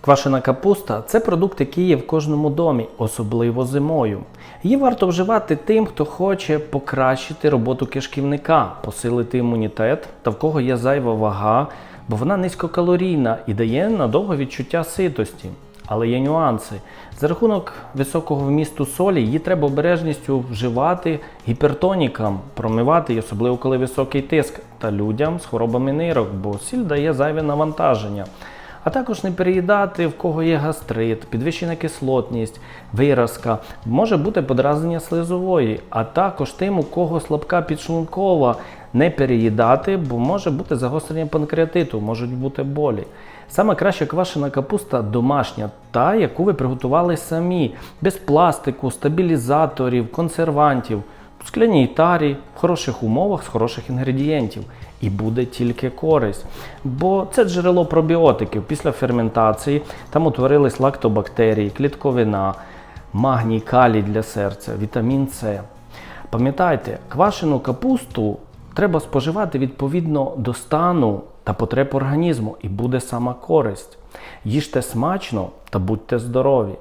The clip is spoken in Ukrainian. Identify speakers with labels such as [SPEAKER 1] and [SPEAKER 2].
[SPEAKER 1] Квашена капуста це продукт, який є в кожному домі, особливо зимою. Її варто вживати тим, хто хоче покращити роботу кишківника, посилити імунітет та в кого є зайва вага, бо вона низькокалорійна і дає надовго відчуття ситості. Але є нюанси. За рахунок високого вмісту солі її треба обережністю вживати гіпертонікам, промивати, і особливо коли високий тиск, та людям з хворобами нирок, бо сіль дає зайве навантаження. А також не переїдати, в кого є гастрит, підвищена кислотність, виразка, може бути подразнення слизової, а також тим, у кого слабка підшлункова, не переїдати, бо може бути загострення панкреатиту, можуть бути болі. Саме краща квашена капуста домашня, та, яку ви приготували самі, без пластику, стабілізаторів, консервантів, в скляній тарі, в хороших умовах, з хороших інгредієнтів. І буде тільки користь. Бо це джерело пробіотиків. Після ферментації там утворились лактобактерії, клітковина, магній, калій для серця, вітамін С. Пам'ятайте, квашену капусту треба споживати відповідно до стану та потреб організму, і буде сама користь. Їжте смачно та будьте здорові!